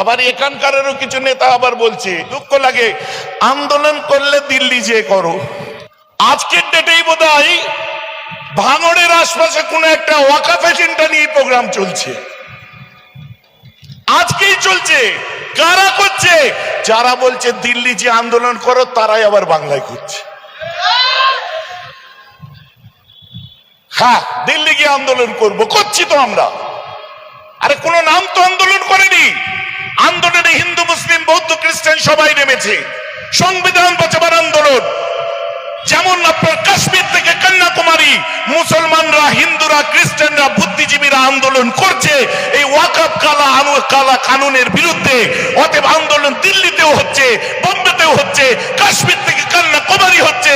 আবার এখানকারেরও কিছু নেতা আবার বলছে, দুঃখ লাগে। আন্দোলন করলে দিল্লি যে করো। আজকের ডেটেই বোধ হয় ভাঙড়ের আশপাশে কোন একটা ওয়াকাফে চিন্তা নিয়ে প্রোগ্রাম চলছে। আজকেই চলছে। কারা করছে? যারা বলছে দিল্লি যে আন্দোলন করো, তারাই আবার বাংলায় করছে। হ্যাঁ দিল্লি গিয়ে আন্দোলন করব, করছি তো আমরা। আরে কোনো নাম তো আন্দোলন করেনি। আন্দোলনে হিন্দু, মুসলিম, বৌদ্ধ, খ্রিস্টান সবাই নেমেছে। সংবিধান বাঁচাবার আন্দোলন। যেমন আপনার কাশ্মীর থেকে কন্যাকুমারী, মুসলমানরা, হিন্দুরা, খ্রিস্টানরা, বুদ্ধিজীবীরা আন্দোলন করছে। এই ওয়াকাব কালা, আনু কালা কানুনের বিরুদ্ধে। অতএব আন্দোলন দিল্লিতেও হচ্ছে, বোম্বেতেও হচ্ছে, কাশ্মীর থেকে কন্যাকুমারী হচ্ছে।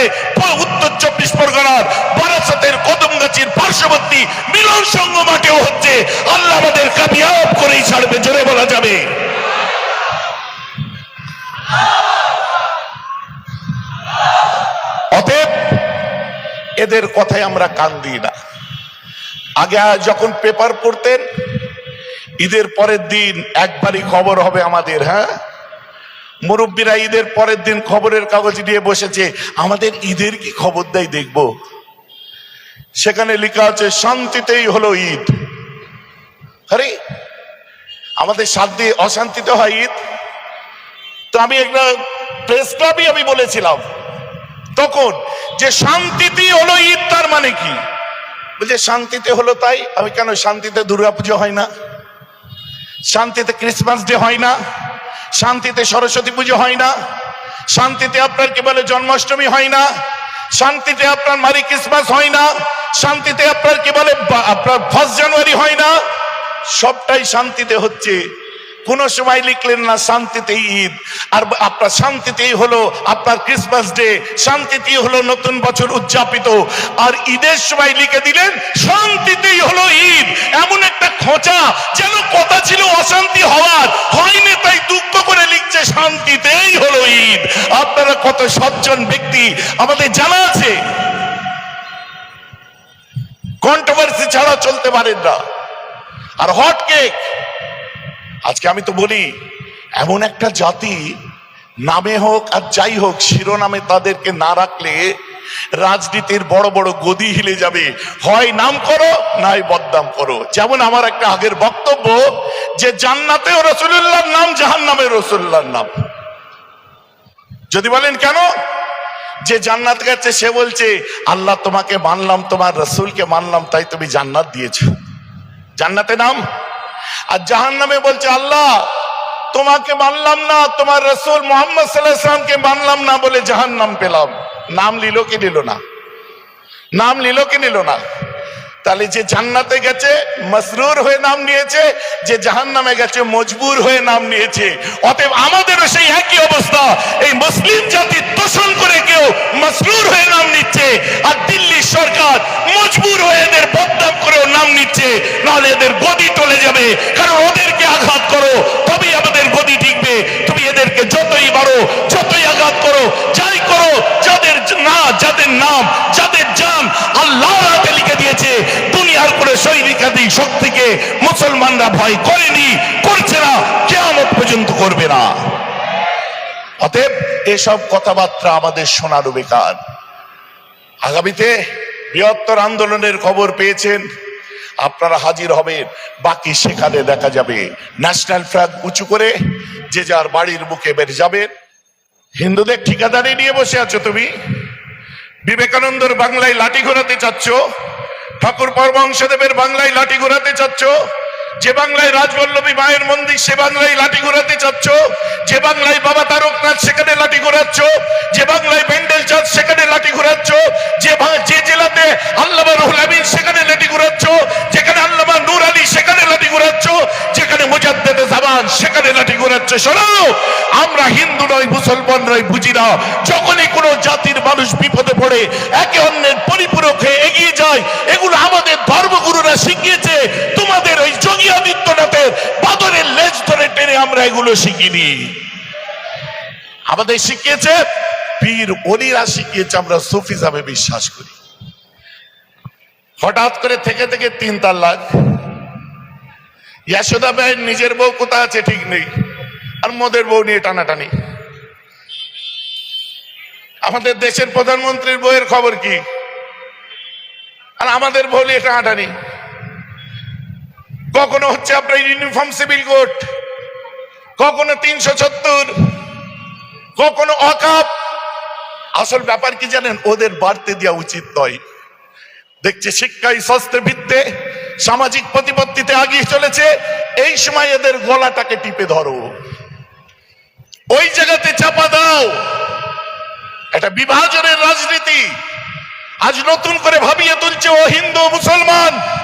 উত্তর চব্বিশ পরগনার বারাসাতের কদমগাছির পার্শ্ববর্তী মিলন সংঘ মাঠেও হচ্ছে। আল্লাহ আমাদের কামিয়াব করেই ছাড়বে জোরে বলা যাবে অতএব এদের কথায় আমরা কান দিই না। আগে যখন পেপার পড়তেন, ঈদের পরের দিন একবারই খবর হবে আমাদের হ্যাঁ? মুরব্বীরা ঈদের পরের দিন খবরের কাগজ নিয়ে বসেছে, আমাদের ঈদের কি খবর দেয় দেখব? সেখানে লেখা আছে, শান্তিতেই হলো ঈদ। আরে, আমাদের শান্তি, অশান্তিতে হয় ঈদ? তো আমি একটা প্রেস ক্লাবই আমি বলেছিলাম। তখন যে শান্তিতেই হলো ঈদ, তার মানে কি? বলছে, শান্তিতে হলো তাই। আমি কেন শান্তিতে দুর্গাপুজো হয় না? শান্তিতে ক্রিসমাস ডে হয় না? শান্তিতে সরস্বতী পুজো হয় না? শান্তিতে আপনার কি বলে, জন্মাষ্টমী হয় না? শান্তিতে আপনার মারি ক্রিসমাস হয় না? শান্তিতে আপনার কি বলে আপনার ফার্স্ট জানুয়ারি হয় না? সবটাই শান্তিতে হচ্ছে। কোন সময় লিখলেন না শান্তিতে ঈদ। আর আপনার শান্তিতেই হলো আপনার ক্রিসমাস ডে শান্তিতেই হলো নতুন বছর উদযাপিত। আর ঈদের সময় লিখে দিলেন, শান্তিতেই হলো ঈদ। এমন একটা খোঁচা যেন কথা ছিল অশান্তি হওয়ার। হয়নি তাই দুঃখ করে লিখছে, শান্তিতেই হলো ঈদ। আপনারা কত সজ্জন ব্যক্তি। আমাদের জানা আছে কন্ট্রোভার্সি ছাড়া চলতে পারেন না। আর হট কেক আজকে আমি তো বলি, এমন একটা জাতি, নামে হোক আর যাই হোক, শিরোনামে তাদেরকে না রাখলে রাজনীতির বড় বড় গদি হিলে যাবে। হয় নাম করো, নাই বদনাম করো। যেমন আমার একটা আগের বক্তব্য যে, জান্নাতেও রসুল্লাহর নাম জাহান নামে রসুল্লাহর নাম। যদি বলেন কেন? যে জান্নাত গেছে, সে বলছে, আল্লাহ তোমাকে মানলাম, তোমার রসুলকে মানলাম, তাই তুমি জান্নাত দিয়েছ। জান্নাতে নাম? আর জাহান নামে বলছে, আল্লাহ, তোমাকে মানলাম না, তোমার রসুল মোহাম্মদ সাল্লাহামকে মানলাম না বলে জাহান নাম পেলাম। নাম লিল কি নিল না? নাম লিল কি নিল না? তাহলে যে জান্নাতে গেছে, মসরুর হয়ে নাম নিয়েছে, যে জাহান নামে গেছে, মজবুর হয়ে নাম নিয়েছে। অতএব আমাদেরও সেই একই অবস্থা। এই মুসলিম জাতি তোষণ করে কেউ মসরুর হয়ে নাম নিচ্ছে, আর দিল্লির সরকার মজবুর হয়ে এদের বদনাম করেও নাম নিচ্ছে, নাহলে এদের গদি টলে যাবে। কারণ ওদেরকে আঘাত করো, তবেই আমাদের গদি টিকবে। তুমি এদেরকে যতই বাড়ো যতই আঘাত করো, যাই করো, যাদের না, যাদের নাম, যাদের সৈনিকাদি শক্তিকে মুসলমানরা ভয় করেনি, করছে না কেমন পর্যন্ত করবে না। অতএব এসব কথাবার্তা আমাদের শোনার বেকার। আগামীতে বৃহত্তর আন্দোলনের খবর পেয়েছেন, আপনারা হাজির হবেন, বাকি সেখানে দেখা যাবে। ন্যাশনাল ফ্ল্যাগ উঁচু করে, যে যার বাড়ির মুখে বের যাবেন। হিন্দুদের ঠিকাদারি নিয়ে বসে আছো তুমি? বিবেকানন্দর বাংলায় লাঠি ঘোরাতে চাচ্ছ? ঠাকুর পর বংশদেবের বাংলায় লাঠি ঘোরাতে চাচ্ছ? যে বাংলায় রাজবল্লভী মায়ের মন্দির, সে বাংলায় লাঠি ঘোরাতে চাচ্ছ, যে বাংলায় বাবা তারকনাথ সেখানে লাঠি ঘোরাচ্ছ, যে বাংলায় ব্যান্ডেল চাঁদ সেখানে লাঠি ঘোরাচ্ছ, যে যে জেলাতে আল্লামা রুহুল আমিন সেখানে লাঠি ঘোরাচ্ছ, যেখানে আল্লামা নূর আলী সেখানে লাঠি ঘোরাচ্ছ, যেখানে মুজাদ্দেদে জামান সেখানে লাঠি ঘোরাচ্ছ। শোনো, আমরা হিন্দু নয় মুসলমান নয় বুঝি না, যখনই কোনো জাতির মানুষ বিপদে পড়ে, একে অন্যের পরিপূরক হয়ে এগিয়ে যায়, এগুলো আমাদের ধর্মগুরুরা শিখিয়েছে, তোমাদের ওই আমরা বিশ্বাস করি। হঠাৎ করে থেকে থেকে তিন নিজের বউ কোথা আছে ঠিক নেই, আর মোদের বউ নিয়ে টানাটানি। আমাদের দেশের প্রধানমন্ত্রীর বইয়ের খবর কি? আর আমাদের বউ নিয়ে টানাটানি কখনো হচ্ছে আপনার ইউনিফর্ম সিভিল কোড? কখনো তিনশো সত্তর? কখনো অকাপ? আসল ব্যাপার কি জানেন? ওদের বাড়তে দেওয়া উচিত নয়। দেখছে শিক্ষায় স্বাস্থ্য ভিত্তে সামাজিক প্রতিপত্তিতে আগিয়ে চলেছে। এই সময় এদের গলাটাকে টিপে ধরো। ওই জায়গাতে চাপা দাও। এটা বিভাজনের রাজনীতি। আজ নতুন করে ভাবিয়ে তুলছে ও হিন্দু, মুসলমান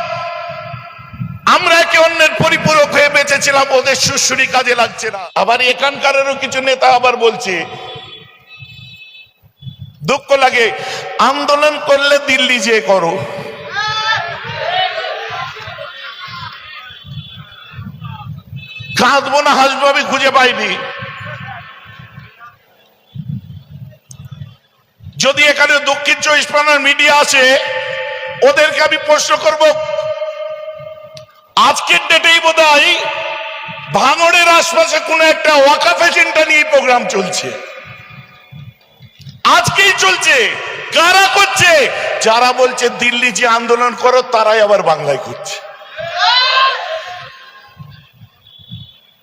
আমরা একে অন্যের পরিপূরক হয়ে বেঁচেছিলাম, ওদের সুশ্রী কাজে লাগছে না। আবার এখানকারেরও কিছু নেতা আবার বলছে, দুঃখ লাগে, আন্দোলন করলে দিল্লি যে করো। কাঁদবো না, হাসবো, আমি খুঁজে পাইনি। যদি এখানে দক্ষিণ চব্বিশ পরগনার মিডিয়া আছে ওদেরকে আমি প্রশ্ন করব আজকের ডেটেই বোধ হয় ভাঙড়ের আশপাশে কোন একটা ওয়াকাফ এজেন্ডা নিয়ে প্রোগ্রাম চলছে। আজকেই চলছে। কারা করছে? যারা বলছে দিল্লি যে আন্দোলন করো, তারাই আবার বাংলায় করছে।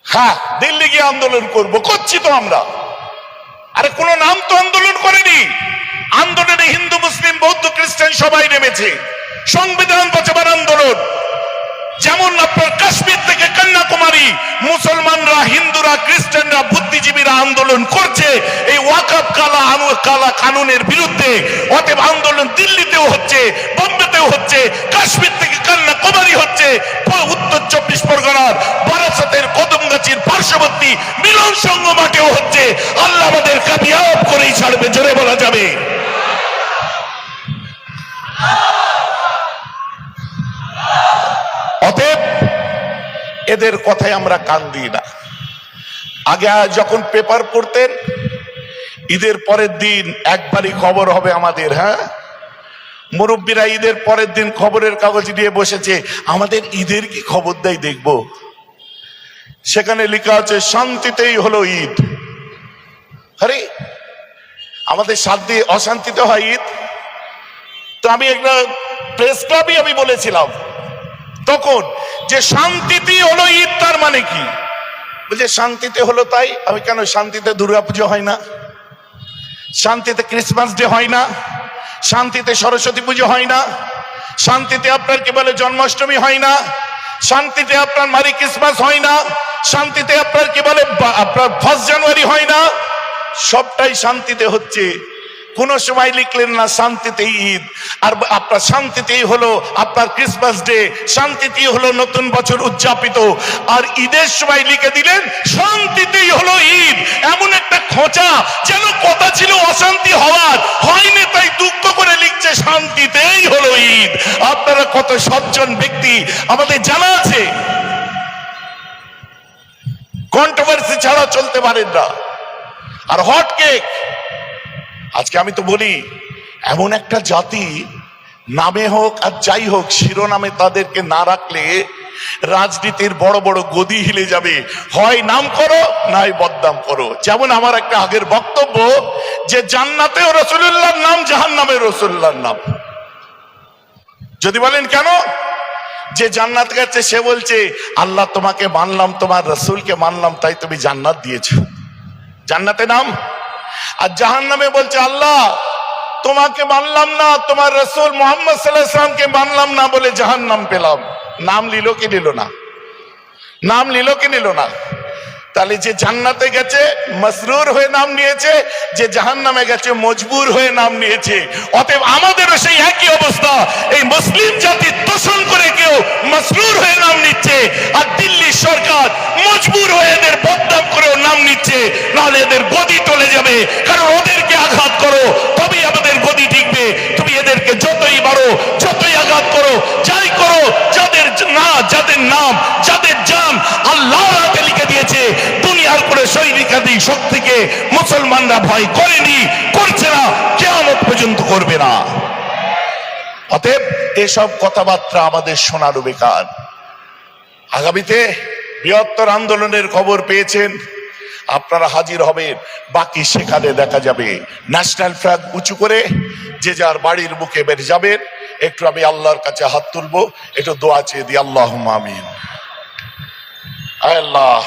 হ্যাঁ দিল্লি গিয়ে আন্দোলন করব। করছি তো আমরা। আরে কোন নাম তো আন্দোলন করেনি। আন্দোলনে হিন্দু, মুসলিম, বৌদ্ধ, খ্রিস্টান সবাই নেমেছে। সংবিধান বাঁচাবার আন্দোলন। যেমন আপনার কাশ্মীর থেকে কন্যাকুমারী, মুসলমানরা, হিন্দুরা, খ্রিস্টানরা, বুদ্ধিজীবীরা আন্দোলন করছে। এই ওয়াকাব কালা আনু, কালা কানুনের বিরুদ্ধে। অতএব আন্দোলন দিল্লিতেও হচ্ছে, বোম্বেতেও হচ্ছে, কাশ্মীর থেকে কন্যাকুমারী হচ্ছে। উত্তর চব্বিশ পরগনার বারাসাতের কদমগাছির পার্শ্ববর্তী মিলন সংঘ মাঠেও হচ্ছে। আল্লাহ আমাদের কামিয়াব করেই ছাড়বে জোরে বলা যাবে অতএব এদের কথায় আমরা কান দিই না। আগে যখন পেপার পড়তেন, ঈদের পরের দিন একবারই খবর হবে আমাদের হ্যাঁ? মুরব্বীরা ঈদের পরের দিন খবরের কাগজ নিয়ে বসেছে, আমাদের ঈদের কি খবর দেয় দেখব? সেখানে লেখা আছে, শান্তিতেই হলো ঈদ। আরে, আমাদের শান্তি, অশান্তিতে হয় ঈদ। তো আমি একটা প্রেস ক্লাবই আমি বলেছিলাম। তখন যে শান্তিতেই হলো ঈদ, তার মানে কি? বলছে, শান্তিতে হলো তাই, আমি কেন শান্তিতে দুর্গাপুজো হয় না? শান্তিতে ক্রিসমাস ডে হয় না? শান্তিতে সরস্বতী পুজো হয় না? শান্তিতে আপনার কি বলে জন্মাষ্টমী হয় না? শান্তিতে আপনার মারি ক্রিসমাস হয় না? শান্তিতে আপনার কি বলে আপনার ফার্স্ট জানুয়ারি হয় না? সবটাই শান্তিতে হচ্ছে। কোন সময় লিখলেন না, শান্তিতে ঈদ। আর আপনার শান্তিতেই হলো আপনার ক্রিসমাস ডে শান্তিতেই হলো নতুন বছর উদযাপিত। আর ঈদের সময় লিখে দিলেন, শান্তিতেই হলো ঈদ। এমন একটা খোঁচা যেন কথা ছিল অশান্তি হওয়ার। হয়নি তাই দুঃখ করে লিখছে, শান্তিতেই হলো ঈদ। আপনারা কত সজ্জন ব্যক্তি। আমাদের জানা আছে কন্ট্রোভার্সি ছাড়া চলতে পারেন না। আর হট কেক আজকে আমি তো বলি, এমন একটা জাতি, নামে হোক আর যাই হোক, শিরোনামে তাদেরকে না রাখলে রাজনীতির বড় বড় গদি হিলে যাবে। হয় নাম করো, নাই বদনাম করো। যেমন আমার একটা আগের বক্তব্য যে, জান্নাতেও রসুল্লাহর নাম জাহান নামে রসুল্লাহর নাম। যদি বলেন কেন? যে জান্নাত গেছে, সে বলছে, আল্লাহ তোমাকে মানলাম, তোমার রসুলকে মানলাম, তাই তুমি জান্নাত দিয়েছ। জান্নাতে নাম? আর জাহান নামে বলছে, আল্লাহ, তোমাকে মানলাম না, তোমার রসুল মোহাম্মদ সাল্লাহামকে মানলাম না বলে জাহান নাম পেলাম। নাম লিল কি নিল না? নাম লিল কি নিল না? তাহলে যে জান্নাতে গেছে, মসরুর হয়ে নাম নিয়েছে, যে জাহান নামে গেছে, মজবুর হয়ে নাম নিয়েছে। অতএব আমাদেরও সেই একই অবস্থা। এই মুসলিম জাতি তোষণ করে কেউ মসরুর হয়ে নাম নিচ্ছে, আর দিল্লি সরকার মজবুর হয়ে এদের বদনাম করেও নাম নিচ্ছে। নাহলে এদের গদি চলে যাবে। কারণ ওদেরকে আঘাত করো, তবেই আমাদের গদি টিকবে। তুমি এদেরকে যতই বাড়ো যতই আঘাত করো যাই করো যাদের না যাদের নাম যাদের জান আল্লাহ হাতে লিখে দিয়েছে দুনিয়ার করে সৈনিকাদি শক্তিকে মুসলমানরা ভয় করেনি, করছে না কেমন পর্যন্ত করবে না। অতএব এসব কথাবার্তা আমাদের শোনারও বেকার। আগামীতে বৃহত্তর আন্দোলনের খবর পেয়েছেন, আপনারা হাজির হবেন, বাকি সেখানে দেখা যাবে। ন্যাশনাল ফ্ল্যাগ উঁচু করে, যে যার বাড়ির মুখে বের যাবেন, একটু আমি আল্লাহর কাছে হাত তুলবো, একটু দোয়া চেয়ে দিই আল্লাহ আমিন। আল্লাহ।